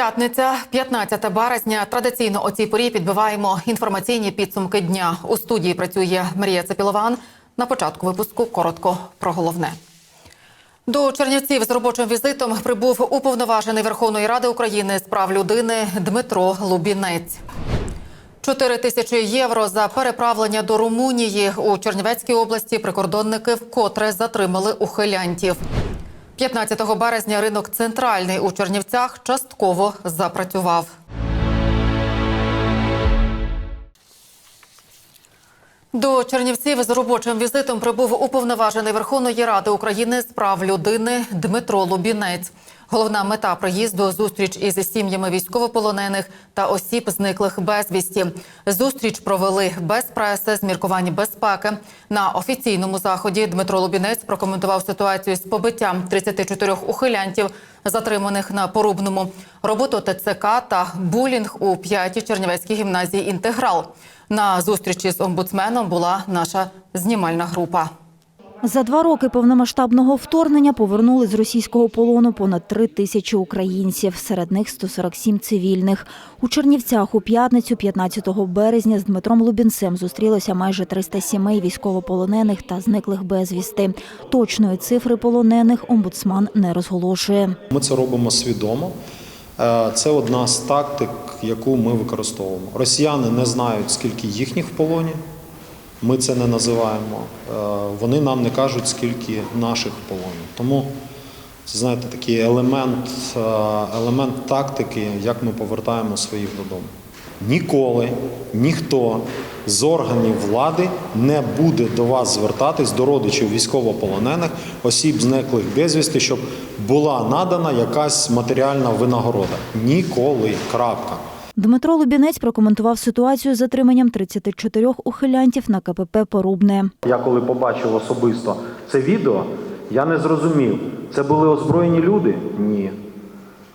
П'ятниця, 15 березня. Традиційно о цій порі підбиваємо інформаційні підсумки дня. У студії працює Марія Цепілован. На початку випуску коротко про головне. До Чернівців з робочим візитом прибув уповноважений Верховної Ради України з прав людини Дмитро Лубінець. 4 тисячі євро за переправлення до Румунії у Чернівецькій області прикордонники вкотре затримали ухилянтів. 15 березня ринок центральний у Чернівцях частково запрацював. До Чернівців з робочим візитом прибув уповноважений Верховної Ради України з прав людини Дмитро Лубінець. Головна мета приїзду зустріч із сім'ями військовополонених та осіб, зниклих безвісті. Зустріч провели без преси з міркувань безпеки. На офіційному заході Дмитро Лубінець прокоментував ситуацію з побиттям 34 ухилянтів, затриманих на порубному, роботу ТЦК та булінг у п'ятій Чернівецькій гімназії Інтеграл. На зустрічі з омбудсменом була наша знімальна група. За два роки повномасштабного вторгнення повернули з російського полону понад три тисячі українців, серед них 147 цивільних. У Чернівцях у п'ятницю, 15 березня, з Дмитром Лубінцем зустрілося майже 300 сімей військовополонених та зниклих безвісти. Точної цифри полонених омбудсман не розголошує. Ми це робимо свідомо. Е, Це одна з тактик, яку ми використовуємо. Росіяни не знають, скільки їхніх в полоні. Ми це не називаємо. Е, Вони нам не кажуть, скільки наших в полоні. Тому це знаєте такий елемент, е, елемент тактики, як ми повертаємо своїх додому. Ніколи ніхто з органів влади не буде до вас звертатись до родичів військовополонених, осіб зниклих безвісти, щоб була надана якась матеріальна винагорода. Ніколи. Крапка. Дмитро Лубінець прокоментував ситуацію з затриманням 34 ухилянтів на КПП Порубне. Я коли побачив особисто це відео, я не зрозумів, це були озброєні люди? Ні.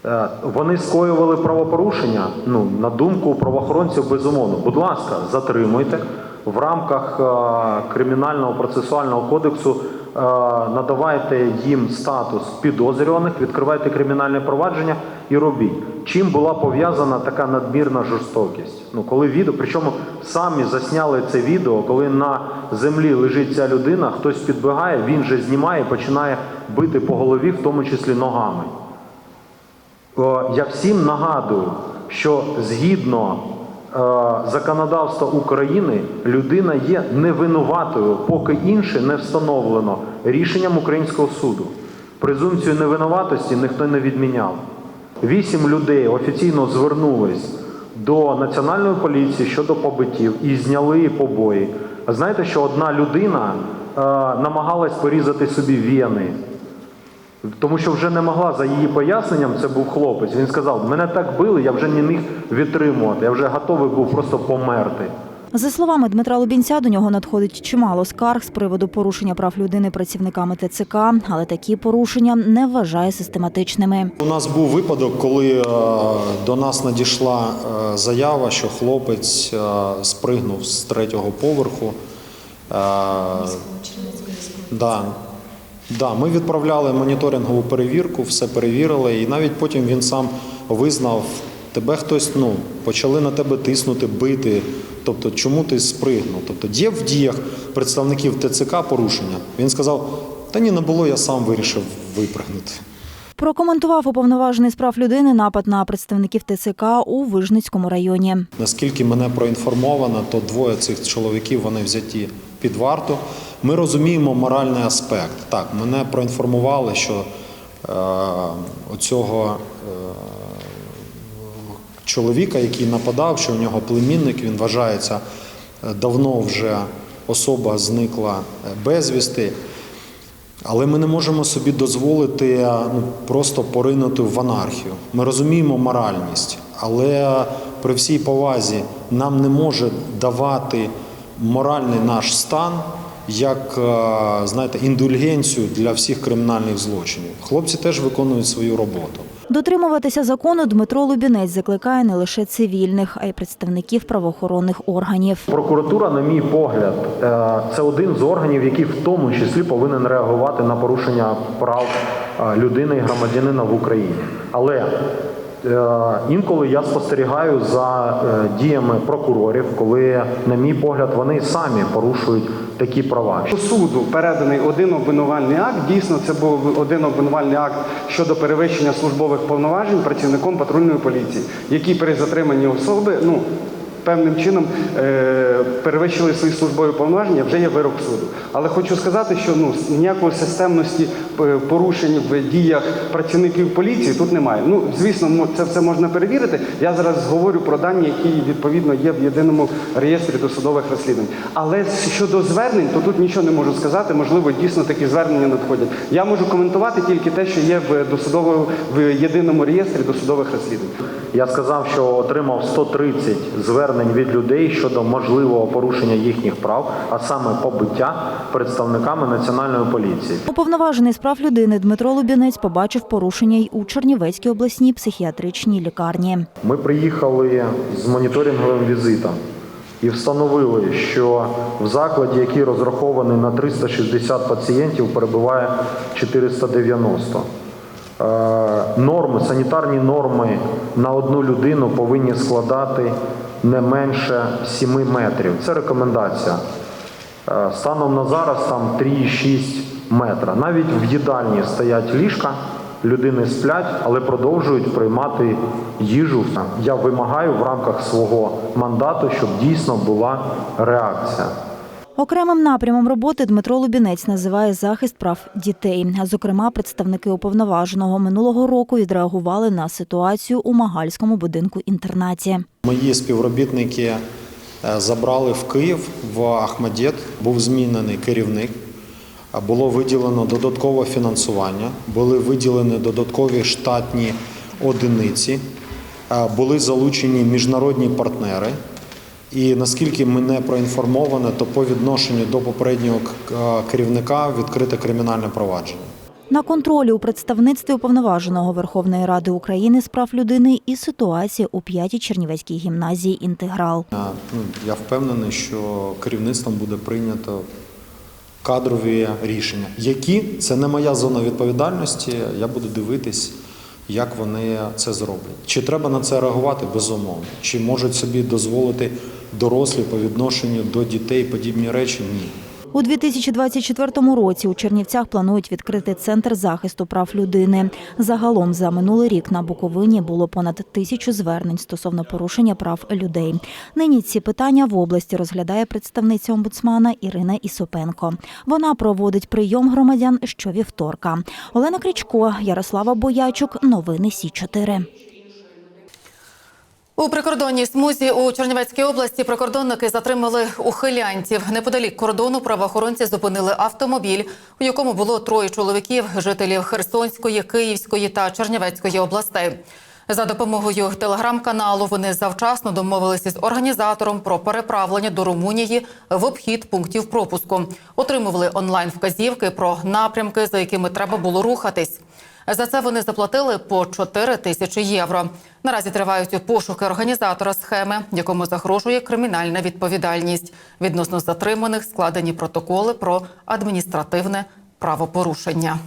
Е, Вони скоювали правопорушення. Ну, на думку правоохоронців, безумовно. Будь ласка, затримуйте в рамках е, кримінального процесуального кодексу. Е, Надавайте їм статус підозрюваних, відкривайте кримінальне провадження і робіть. Чим була пов'язана така надмірна жорстокість? Ну, коли відео, причому самі засняли це відео, коли на землі лежить ця людина, хтось підбігає, він же знімає, починає бити по голові, в тому числі ногами. Я всім нагадую, що згідно е, законодавства України людина є невинуватою, поки інше не встановлено рішенням українського суду. Презумпцію невинуватості ніхто не відміняв. Вісім людей офіційно звернулись до національної поліції щодо побиттів і зняли побої. А знаєте, що одна людина е, намагалась порізати собі вени. Тому що вже не могла за її поясненням, це був хлопець. Він сказав: мене так били, я вже не міг відтримувати, я вже готовий був просто померти. За словами Дмитра Лубінця, до нього надходить чимало скарг з приводу порушення прав людини працівниками ТЦК, але такі порушення не вважає систематичними. У нас був випадок, коли е, до нас надійшла е, заява, що хлопець е, спригнув з третього поверху. Да. Да, ми відправляли моніторингову перевірку, все перевірили, і навіть потім він сам визнав, тебе хтось ну, почали на тебе тиснути, бити. Тобто, чому ти спригнув? Тобто є в діях представників ТЦК порушення. Він сказав: та ні, не було, я сам вирішив випригнути. Прокоментував уповноважений з прав людини напад на представників ТЦК у Вижницькому районі. Наскільки мене проінформовано, то двоє цих чоловіків вони взяті під варту. Ми розуміємо моральний аспект. Так, мене проінформували, що е, оцього е, чоловіка, який нападав, що у нього племінник, він вважається е, давно вже особа зникла е, безвісти. Але ми не можемо собі дозволити ну, просто поринути в анархію. Ми розуміємо моральність, але при всій повазі нам не може давати моральний наш стан як е, знаєте, індульгенцію для всіх кримінальних злочинів. Хлопці теж виконують свою роботу. Дотримуватися закону Дмитро Лубінець закликає не лише цивільних, а й представників правоохоронних органів. Прокуратура, на мій погляд, е, це один з органів, який в тому числі повинен реагувати на порушення прав е, людини і громадянина в Україні. Але Інколи я спостерігаю за е, діями прокурорів, коли, на мій погляд, вони самі порушують такі права. До суду переданий один обвинувальний акт. Дійсно, це був один обвинувальний акт щодо перевищення службових повноважень працівником патрульної поліції, які при затриманні особи, ну певним чином е, перевищили свої службові повноваження. Вже є вирок суду. Але хочу сказати, що ну ніякої системності е, порушень в діях працівників поліції тут немає. Ну звісно, це все можна перевірити. Я зараз говорю про дані, які відповідно є в єдиному реєстрі досудових розслідувань. Але щодо звернень, то тут нічого не можу сказати. Можливо, дійсно такі звернення надходять. Я можу коментувати тільки те, що є в досудовому в єдиному реєстрі досудових розслідувань. Я сказав, що отримав 130 звернень від людей щодо можливого порушення їхніх прав, а саме побиття представниками національної поліції. Уповноважений з прав людини Дмитро Лубінець побачив порушення й у Чернівецькій обласній психіатричній лікарні. Ми приїхали з моніторинговим візитом і встановили, що в закладі, який розрахований на 360 пацієнтів, перебуває 490. Е, Норми, санітарні норми на одну людину повинні складати не менше 7 метрів. Це рекомендація. Е, Станом на зараз там 3,6 метра. Навіть в їдальні стоять ліжка, людини сплять, але продовжують приймати їжу. Я вимагаю в рамках свого мандату, щоб дійсно була реакція. Окремим напрямом роботи Дмитро Лубінець називає захист прав дітей. Зокрема, представники уповноваженого минулого року відреагували на ситуацію у Магальському будинку інтернаті. Мої співробітники е, забрали в Київ в Ахмадєт, був змінений керівник. е, Було виділено додаткове фінансування, були виділені додаткові штатні одиниці, е, були залучені міжнародні партнери. І наскільки мене проінформовано, то по відношенню до попереднього е, керівника відкрите кримінальне провадження. На контролі у представництві уповноваженого Верховної Ради України з прав людини і ситуація у п'ятій Чернівецькій гімназії Інтеграл. Ну, Я впевнений, що керівництвом буде прийнято кадрові рішення. Які це не моя зона відповідальності. Я буду дивитись, як вони це зроблять. Чи треба на це реагувати? Безумовно. Чи можуть собі дозволити дорослі по відношенню до дітей подібні речі? Ні. У 2024 році у Чернівцях планують відкрити центр захисту прав людини. Загалом за минулий рік на Буковині було понад тисячу звернень стосовно порушення прав людей. Нині ці питання в області розглядає представниця омбудсмана Ірина Ісопенко. Вона проводить прийом громадян щовівторка. Олена Крічко, Ярослава Боячук. Новини Сі 4 У прикордонній смузі у Чернівецькій області прикордонники затримали ухилянців. Неподалік кордону правоохоронці зупинили автомобіль, у якому було троє чоловіків, жителів Херсонської, Київської та Чернівецької областей. За допомогою телеграм-каналу вони завчасно домовилися з організатором про переправлення до Румунії в обхід пунктів пропуску. Отримували онлайн вказівки про напрямки, за якими треба було рухатись. За це вони заплатили по 4 тисячі євро. Наразі тривають пошуки організатора схеми, якому загрожує кримінальна відповідальність. Відносно затриманих складені протоколи про адміністративне правопорушення.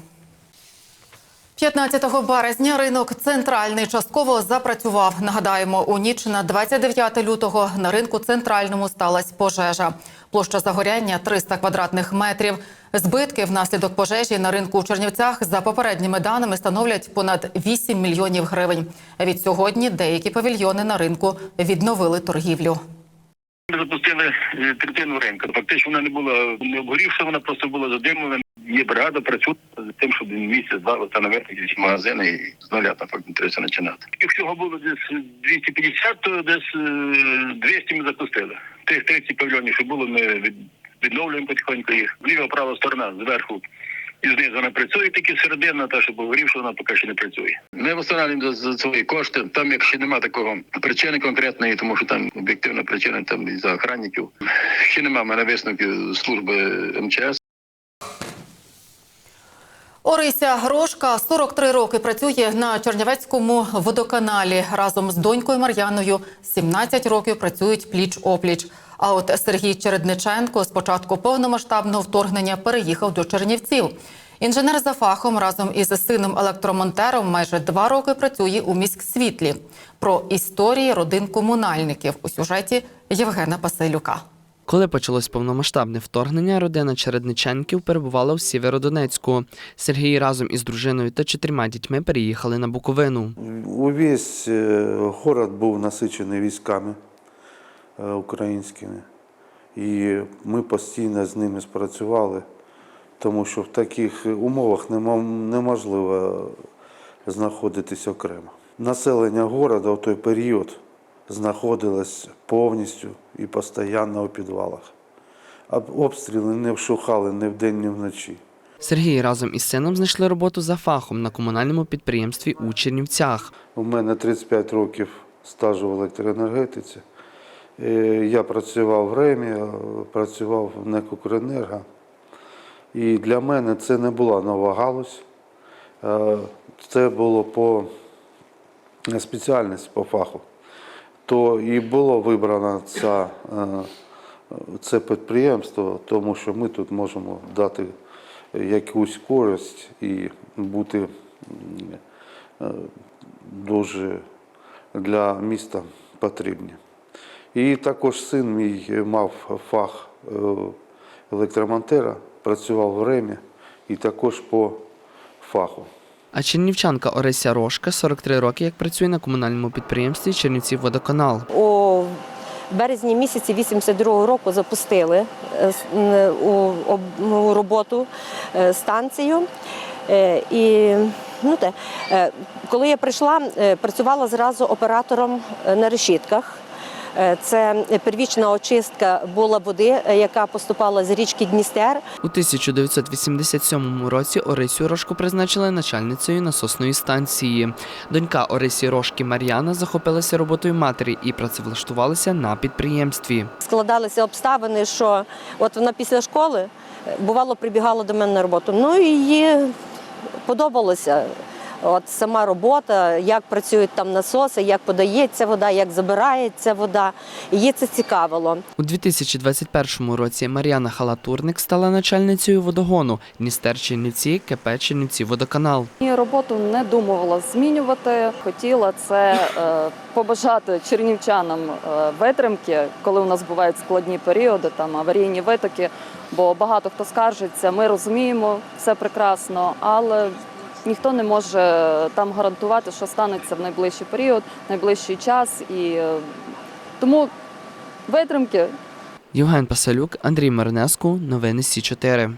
15 березня ринок центральний частково запрацював. Нагадаємо, у ніч на 29 лютого на ринку центральному сталася пожежа. Площа загоряння 300 квадратних метрів. Збитки внаслідок пожежі на ринку у Чернівцях за попередніми даними становлять понад 8 мільйонів гривень. Від сьогодні деякі павільйони на ринку відновили торгівлю. Ми запустили е, третину ринку. Фактично вона не була не обгорівша, вона просто була задимлена. Є бригада працює з тим, щоб місяць-два встановити якісь магазини і з нуля там фактично треба починати. Якщо було десь 250, то десь е, 200 ми запустили. Тих 30 павільйонів, що було, ми від- відновлюємо потихоньку їх. Ліва права сторона зверху. І знизу вона працює, тільки середина, та що погорівша, вона поки що не працює. Ми встановлюємо за, за свої кошти. Там, якщо немає такого причини конкретної, тому що там об'єктивна причина там і за охранників. Ще немає мене висновків служби МЧС. Орися Грошка 43 роки працює на Чернівецькому водоканалі. Разом з донькою Мар'яною 17 років працюють пліч-опліч. А от Сергій Чередниченко з початку повномасштабного вторгнення переїхав до Чернівців. Інженер за фахом разом із сином електромонтером майже два роки працює у міськсвітлі. Про історії родин комунальників у сюжеті Євгена Паселюка. Коли почалось повномасштабне вторгнення, родина Чередниченків перебувала в Сєвєродонецьку. Сергій разом із дружиною та чотирма дітьми переїхали на Буковину. Увесь е, город був насичений військами українськими. І ми постійно з ними спрацювали, тому що в таких умовах неможливо знаходитись окремо. Населення города в той період знаходилось повністю і постійно у підвалах. Обстріли не вшухали ні вдень, ні вночі. Сергій разом із сином знайшли роботу за фахом на комунальному підприємстві у Чернівцях. У мене 35 років стажу в електроенергетиці. Е, Я працював в РЕМі, е, працював в НЕК «Укренерго». І для мене це не була нова галузь. Е, Це було по спеціальності, по фаху. То і було вибрано ця, е, це підприємство, тому що ми тут можемо дати якусь користь і бути дуже для міста потрібні. І також син мій мав фах е, електромонтера, працював в РЕМі і також по фаху. А чернівчанка Орися Рошка 43 роки, як працює на комунальному підприємстві Чернівців водоканал. У березні місяці 82-го року запустили е, у, у роботу е, станцію. І ну, те, коли я прийшла, працювала зразу оператором на решітках. Е, Це первічна очистка була води, е, яка поступала з річки Дністер. У 1987 році Орисю Рошку призначили начальницею насосної станції. Донька Орисі Рошки Мар'яна захопилася роботою матері і працевлаштувалася на підприємстві. складалися обставини, що от вона після школи е, бувало прибігала до мене на роботу. Ну і їй подобалося. От сама робота, як працюють там насоси, як подається вода, як забирається вода. Її це цікавило. У 2021 році Мар'яна Халатурник стала начальницею водогону Дністер Чернівці КП Чернівці водоканал. І роботу не думувала змінювати. Хотіла це е, побажати чернівчанам е, витримки, коли у нас бувають складні періоди, там аварійні витоки. Бо багато хто скаржиться, ми розуміємо, все прекрасно, але ніхто не може там гарантувати, що станеться в найближчий період, найближчий час. І е, тому витримки Євген Пасалюк, Андрій Маринеску. Новини Сі 4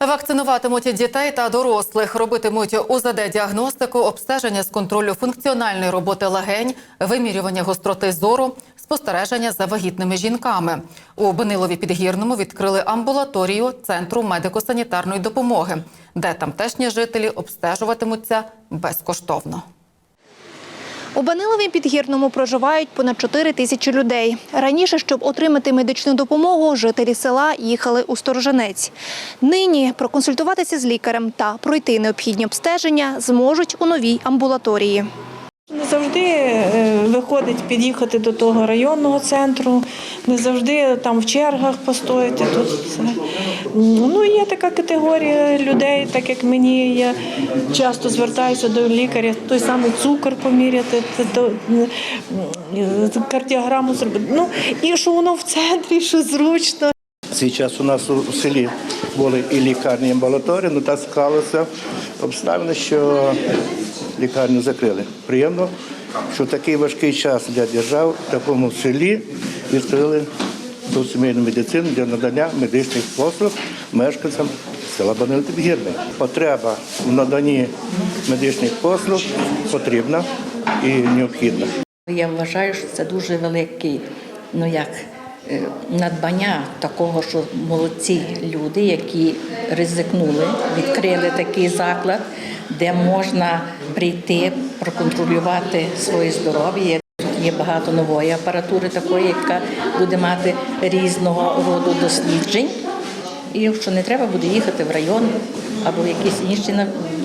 Вакцинуватимуть дітей та дорослих, робитимуть УЗД-діагностику, обстеження з контролю функціональної роботи легень, вимірювання гостроти зору, спостереження за вагітними жінками. У Банилові Підгірному відкрили амбулаторію Центру медико-санітарної допомоги, де тамтешні жителі обстежуватимуться безкоштовно. У Банилові Підгірному проживають понад 4 тисячі людей. Раніше, щоб отримати медичну допомогу, жителі села їхали у Сторожинець. Нині проконсультуватися з лікарем та пройти необхідні обстеження зможуть у новій амбулаторії. Не завжди е, виходить під'їхати до того районного центру, не завжди там в чергах постояти. Тут. Ну, є така категорія людей, так як мені, я часто звертаюся до лікаря, той самий цукор поміряти, кардіограму зробити. Ну, і що воно в центрі, що зручно. Цей у нас у селі були і лікарні, і амбулаторії, але так склалося обставини, що лікарню закрили. Приємно, що такий важкий час для держави в такому селі відкрили ту сімейну медицину для надання медичних послуг мешканцям села Баниль-Підгірний. Потреба в наданні медичних послуг потрібна і необхідна. Я вважаю, що це дуже великий, ну як надбання такого, що молодці люди, які ризикнули, відкрили такий заклад, де можна прийти, проконтролювати своє здоров'я. Є багато нової апаратури, такої, яка буде мати різного роду досліджень. І що не треба буде їхати в район або в якийсь інший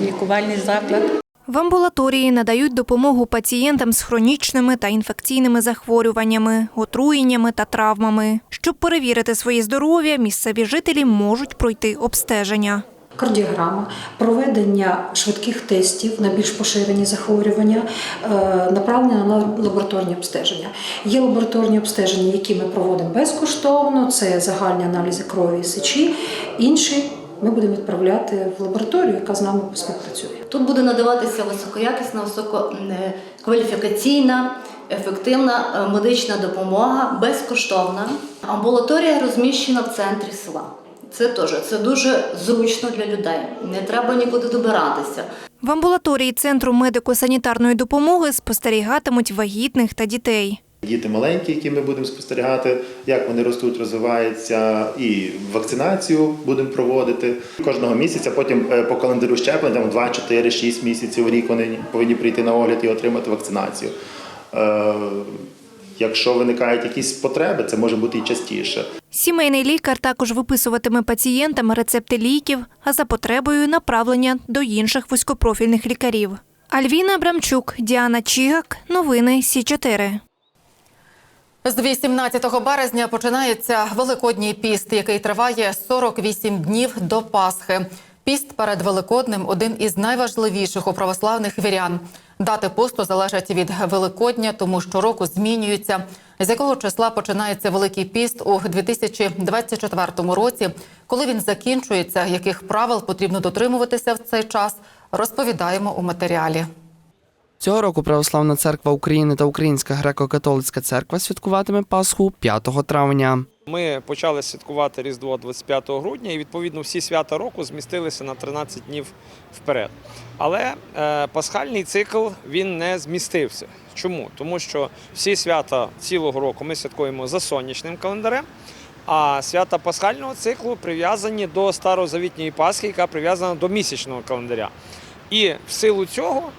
лікувальний заклад. В амбулаторії надають допомогу пацієнтам з хронічними та інфекційними захворюваннями, отруєннями та травмами. Щоб перевірити своє здоров'я, місцеві жителі можуть пройти обстеження. Кардіограма, проведення швидких тестів на більш поширені захворювання, е, направлення на лабораторні обстеження. Є лабораторні обстеження, які ми проводимо безкоштовно, це загальні аналізи крові і сечі. Інші ми будемо відправляти в лабораторію, яка з нами співпрацює. Тут буде надаватися високоякісна, висококваліфікаційна, ефективна е, медична допомога, безкоштовна. Амбулаторія розміщена в центрі села. Це теж це дуже зручно для людей. Не треба нікуди добиратися. В амбулаторії центру медико-санітарної допомоги спостерігатимуть вагітних та дітей. Діти маленькі, які ми будемо спостерігати, як вони ростуть, розвиваються, і вакцинацію будемо проводити кожного місяця. Потім е, по календарю щеплень, там 2, 4, 6 місяців у рік вони повинні прийти на огляд і отримати вакцинацію. Е, Якщо виникають якісь потреби, це може бути і частіше. Сімейний лікар також виписуватиме пацієнтам рецепти ліків, а за потребою направлення до інших вузькопрофільних лікарів. Альвіна Абрамчук, Діана Чігак. Новини Сі 4 З 18 березня починається Великодній піст, який триває 48 днів до Пасхи. Піст перед Великоднем один із найважливіших у православних вірян. Дати посту залежать від Великодня, тому щороку змінюються. З якого числа починається Великий піст у 2024 році, коли він закінчується, яких правил потрібно дотримуватися в цей час, розповідаємо у матеріалі. Цього року Православна церква України та Українська греко-католицька церква святкуватиме Пасху 5 травня. Ми почали святкувати Різдво 25 грудня, і відповідно всі свята року змістилися на 13 днів вперед. Але е, пасхальний цикл він не змістився. Чому? Тому що всі свята цілого року ми святкуємо за сонячним календарем, а свята пасхального циклу прив'язані до старозавітньої Пасхи, яка прив'язана до місячного календаря. І в силу цього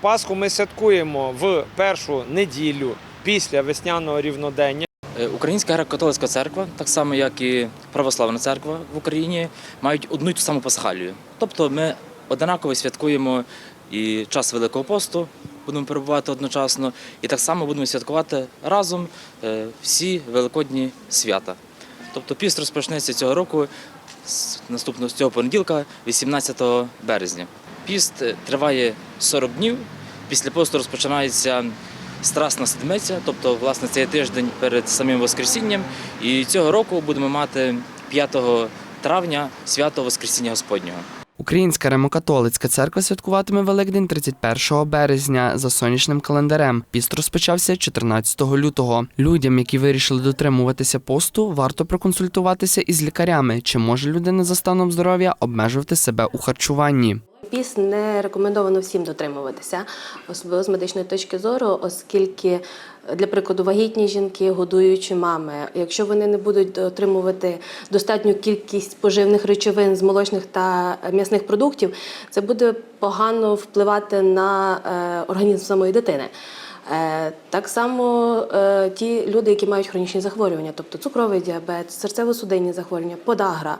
Пасху ми святкуємо в першу неділю після весняного рівнодення. Е, Українська греко-католицька церква, так само як і православна церква в Україні, мають одну й ту саму пасхалію. Тобто ми однаково святкуємо і час Великого посту, будемо перебувати одночасно, і так само будемо святкувати разом е, всі великодні свята. Тобто піст розпочнеться цього року з наступного з цього понеділка, 18 березня. Піст триває 40 днів. Після посту розпочинається Страсна седмиця, тобто, власне, цей тиждень перед самим Воскресінням. І цього року будемо мати 5 травня свято Воскресіння Господнього. Українська римокатолицька церква святкуватиме Великдень 31 березня за сонячним календарем. Піст розпочався 14 лютого. Людям, які вирішили дотримуватися посту, варто проконсультуватися із лікарями, чи може людина за станом здоров'я обмежувати себе у харчуванні. Піс не рекомендовано всім дотримуватися, особливо з медичної точки зору, оскільки, для прикладу, вагітні жінки, годуючі мами, якщо вони не будуть отримувати достатню кількість поживних речовин з молочних та м'ясних продуктів, це буде погано впливати на е, організм самої дитини. Е, Так само е, ті люди, які мають хронічні захворювання, тобто цукровий діабет, серцево-судинні захворювання, подагра,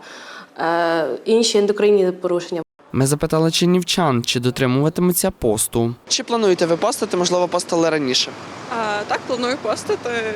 інші ендокринні порушення. Ми запитали чинівчан, чи дотримуватимуться посту. Чи плануєте ви постити? Можливо, постили раніше. А, так, планую постити. е,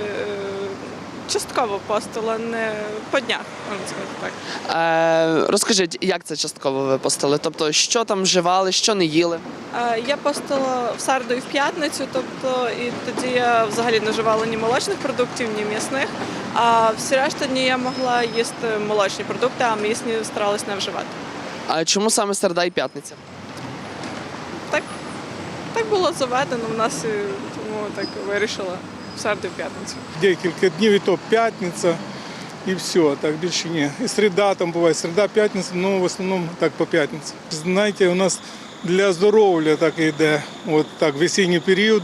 Частково постила, не по днях, можна сказати так. Е, розкажіть, як це частково ви постили? Тобто, що там вживали, що не їли? А, я постила в середу і в п'ятницю, тобто і тоді я взагалі не вживала ні молочних продуктів, ні м'ясних. А всі решта дні я могла їсти молочні продукти, а м'ясні старалась не вживати. А чому саме середа і п'ятниця? Так, так було заведено в нас, і тому так вирішила в середу і п'ятницю. Декілька днів, і то п'ятниця, і все, так більше ні. І середа там буває, середа, п'ятниця, ну в основному так по п'ятниці. Знаєте, у нас для здоров'я так йде, от так, весінній період,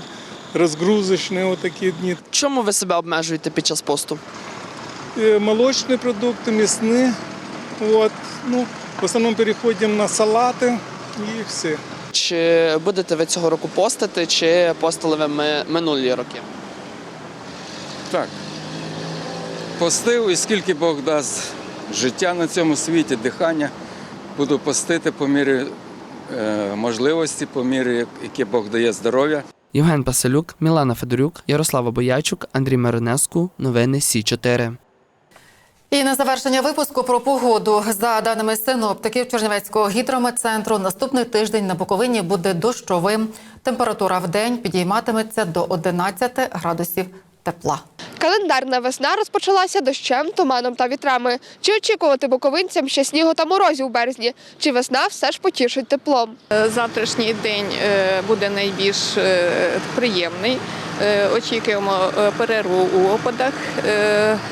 розгрузочні отакі дні. Чому ви себе обмежуєте під час посту? Е, Молочні продукти, м'ясні, от, ну, в основному переходимо на салати і все. Чи будете ви цього року постити, чи постили ви минулі роки? Так. Постив і скільки Бог дасть життя на цьому світі, дихання, буду постити по мірі е, можливості по мірі, яке Бог дає здоров'я. Євген Паселюк, Мілана Федорюк, Ярослава Боячук, Андрій Маринеску. Новини Сі 4 І на завершення випуску про погоду. За даними синоптиків Чернівецького гідрометцентру, наступний тиждень на Буковині буде дощовим. Температура в день підійматиметься до 11 градусів тепла. Календарна весна розпочалася дощем, туманом та вітрами. Чи очікувати буковинцям ще снігу та морозів у березні? Чи весна все ж потішить теплом? Е, Завтрашній день е, буде найбільш е, приємний. Очікуємо перерву у опадах,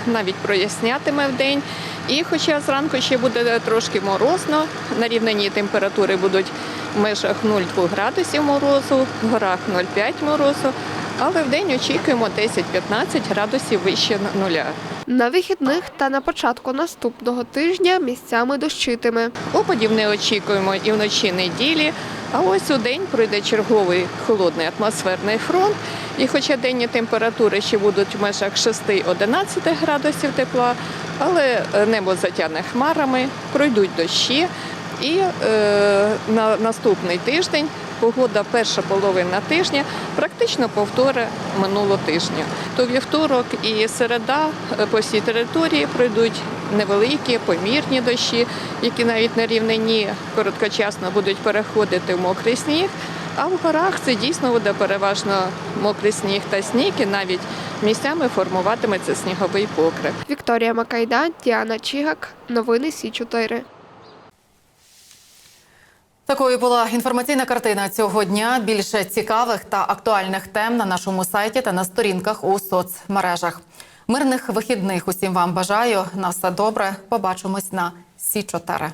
навіть прояснятиме в день. І хоча зранку ще буде трошки морозно, на рівнині температури будуть в межах 0,2 градусів морозу, в горах 0,5 морозу, але в день очікуємо 10-15 градусів вище нуля. На вихідних та на початку наступного тижня місцями дощитиме. Опадів не очікуємо і вночі неділі. А ось у день пройде черговий холодний атмосферний фронт. І хоча денні температури ще будуть в межах 6-11 градусів тепла, але е, небо затягне хмарами, пройдуть дощі. І е, на наступний тиждень погода перша половина тижня практично повторить минулого тижня. То вівторок і середа е, по всій території пройдуть невеликі помірні дощі, які навіть на рівнині короткочасно будуть переходити в мокрий сніг. А в горах це дійсно буде переважно мокрий сніг та сніг, і навіть місцями формуватиметься сніговий покрив. Вікторія Макайда, Діана Чігак. Новини Сі 4 Такою була інформаційна картина цього дня. Більше цікавих та актуальних тем на нашому сайті та на сторінках у соцмережах. Мирних вихідних усім вам бажаю. На все добре. Побачимось на Сі 4